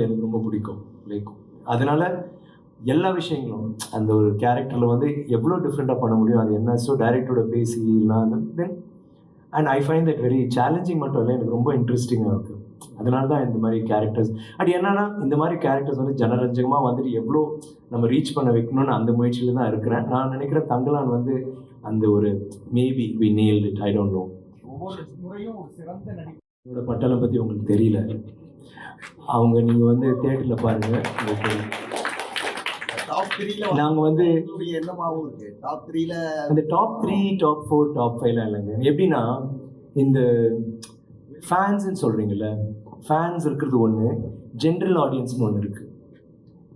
அது எனக்கு ரொம்ப பிடிக்கும். லைக் அதனால எல்லா விஷயங்களும் அந்த ஒரு கேரக்டரில் வந்து எவ்வளோ டிஃப்ரெண்ட்டாக பண்ண முடியும் அது என்ன ஸோ டேரக்டரோட பேசி இல்லாம then and I find that very challenging மட்டும் இல்லை எனக்கு ரொம்ப இன்ட்ரெஸ்டிங்காக இருக்குது அதனால தான் இந்த மாதிரி கேரக்டர்ஸ் அட் என்னன்னா இந்த மாதிரி கேரக்டர்ஸ் வந்து ஜனரஞ்சகமாக வந்துட்டு எவ்வளோ நம்ம ரீச் பண்ண வைக்கணும்னு அந்த முயற்சியில் தான் இருக்கிறேன். நான் நினைக்கிறேன் தங்கலான் வந்து அந்த ஒரு maybe we nailed it I don't know ஒவ்வொரு முறையும் ஒரு சிறந்த என்னோட பட்டாளம் பற்றி உங்களுக்கு தெரியல. அவங்க நீங்கள் வந்து தேட்டரில் பாருங்கள் தெரியும். டாப் த்ரீல நாங்கள் வந்து என்னமாவும் இருக்கு? டாப் த்ரீல அந்த top three top four top ஃபைவ்லாம் இல்லைங்க. எப்படின்னா இந்த ஃபேன்ஸ்ன்னு சொல்கிறீங்கல்ல ஃபேன்ஸ் இருக்கிறது ஒன்று ஜென்ரல் ஆடியன்ஸ்னு ஒன்று இருக்குது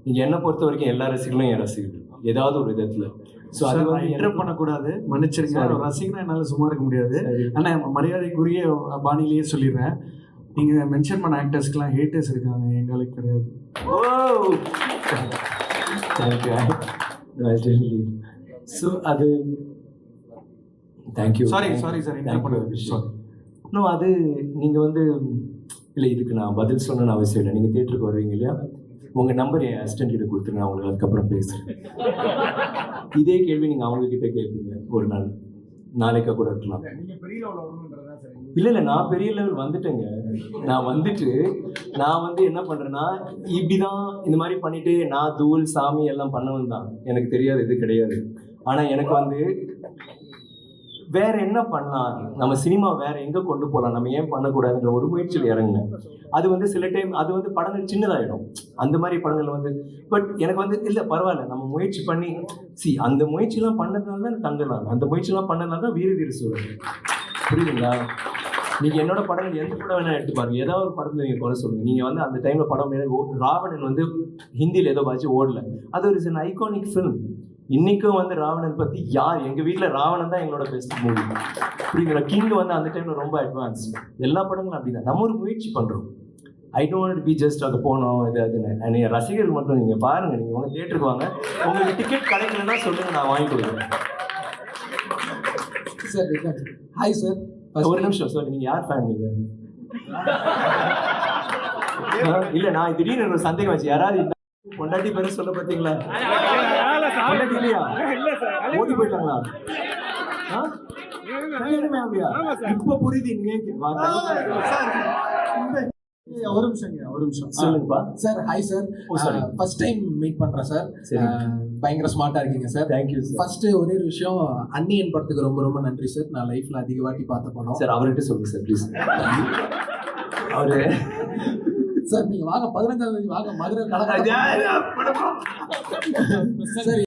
நீங்கள் என்னை பொறுத்த வரைக்கும் எல்லா ரசிகர்களும் என் ரசிகர்கள். ஏதாவது ஒரு விதத்தில். ஸோ அது வந்து நான் இன்டர் பண்ணக்கூடாது. மன்னிச்சிருங்க ரசிகனா என்னால் சும்மா இருக்க முடியாது. ஆனால் மரியாதைக்குரிய பாணியிலேயே சொல்லிடுறேன். நீங்கள் மென்ஷன் பண்ண ஆக்டர்ஸ்க்குலாம் ஹேட்டர்ஸ் இருக்காங்க எங்களுக்கு கிடையாது. ஓ ஸோ அது thank you sorry sorry sir sorry இன்னும் அது நீங்கள் வந்து இல்லை இதுக்கு நான் பதில் சொல்லணும்னு அவசியம் இல்லை. நீங்கள் தேட்டருக்கு வருவீங்க இல்லையா? உங்கள் நம்பர் என் அசிஸ்டன்ட் கிட்ட கொடுத்துருங்க நான் உங்களுக்கு அதுக்கப்புறம் பேசுகிறேன் இதே கேள்வி நீங்கள் அவங்க கிட்ட கேட்பீங்க ஒரு நாள். நாளைக்கா கூட இருக்கலாம். இல்லை இல்லை நான் பெரிய லெவல் வந்துட்டேங்க. நான் வந்துட்டு நான் வந்து என்ன பண்ணுறேன்னா இப்படி தான் இந்த மாதிரி பண்ணிட்டு நான் தூள் சாமி எல்லாம் பண்ணவன் தான் எனக்கு தெரியாது இது கிடையாது. ஆனால் எனக்கு வந்து வேற என்ன பண்ணலாம்? நம்ம சினிமா வேற எங்க கொண்டு போகலாம் நம்ம ஏன் பண்ணக்கூடாதுன்ற ஒரு முயற்சியில் இறங்குங்க அது வந்து சில டைம் அது வந்து படங்கள் சின்னதாகிடும் அந்த மாதிரி படங்கள் வந்து பட் எனக்கு வந்து இல்லை பரவாயில்ல. நம்ம முயற்சி பண்ணி சி அந்த முயற்சிலாம் பண்ணதுனால தான் தங்கலாம். அந்த முயற்சிலாம் பண்ணதுனால தான் வீர தீர சூழல் புரியுதுங்களா? நீங்கள் என்னோட படங்கள் எந்த படம் வேணால் எடுத்து பாருங்க. ஏதாவது ஒரு படத்தில் நீங்கள் குறை சொல்லுங்கள் நீங்கள் வந்து அந்த டைமில் படம் ராவணன் வந்து ஹிந்தியில் ஏதோ பாச்சு ஓடல. அது ஒரு சின்ன ஐகானிக் ஃபிலிம் இன்னைக்கும் வந்து ராவணன் பத்தி யார்? எங்க வீட்ல ராவணன் தான் எங்களோட பெஸ்ட் மூவி புரியுதுங்களா? கிங் வந்து அந்த டைம்ல ரொம்ப அட்வான்ஸ் எல்லா படங்களும் அப்படிதான். நம்ம ஒரு முயற்சி பண்றோம். ஐ டோன்ட் பி ஜஸ்ட் அங்கே போனோம் இது அதுன்னு. ரசிகர்கள் மட்டும் நீங்க பாருங்க. நீங்க உங்க தேட்டருக்கு வாங்க. உங்களுக்கு டிக்கெட் கிடைக்கலன்னா சொல்லுங்க நான் வாங்கி கொடுக்குறேன். சார் ஹாய் சார் ஒரு நிமிஷம் சார் நீங்க யார் ஃபேன் நீங்க? ஆ, இல்ல நான் திடீர்னு ஒரு சந்தேகம் வச்சு யாராவது பொண்டாட்டி பேரு சொல்ல பார்த்தீங்களா? பொண்டாட்டி இல்லையா? ஓடி போயிட்டாங்களா? கல்யாணமே ஆகலையா? இப்ப புரியுது. ஒரு நிமிஷங்க ஒரு நிமிஷம். சொல்லுங்கப்பா. Sir hi sir first time meet பண்றேன் சார். சரி. பயங்கர ஸ்மார்ட்டா இருக்கீங்க சார். தேங்க்யூ சார் ஃபர்ஸ்ட் ஒரே ஒரு விஷயம் அன்னியன் படத்துக்கு ரொம்ப ரொம்ப நன்றி சார். நான் லைஃப்ல அதிக வாட்டி பார்த்த படம். சார் அவர்கிட்ட சொல்லுங்க சார் ப்ளீஸ் அவரு சார் நீங்க வாங்க பதினஞ்சாம் தேதி வாங்க மதுரை கலக்க சார்.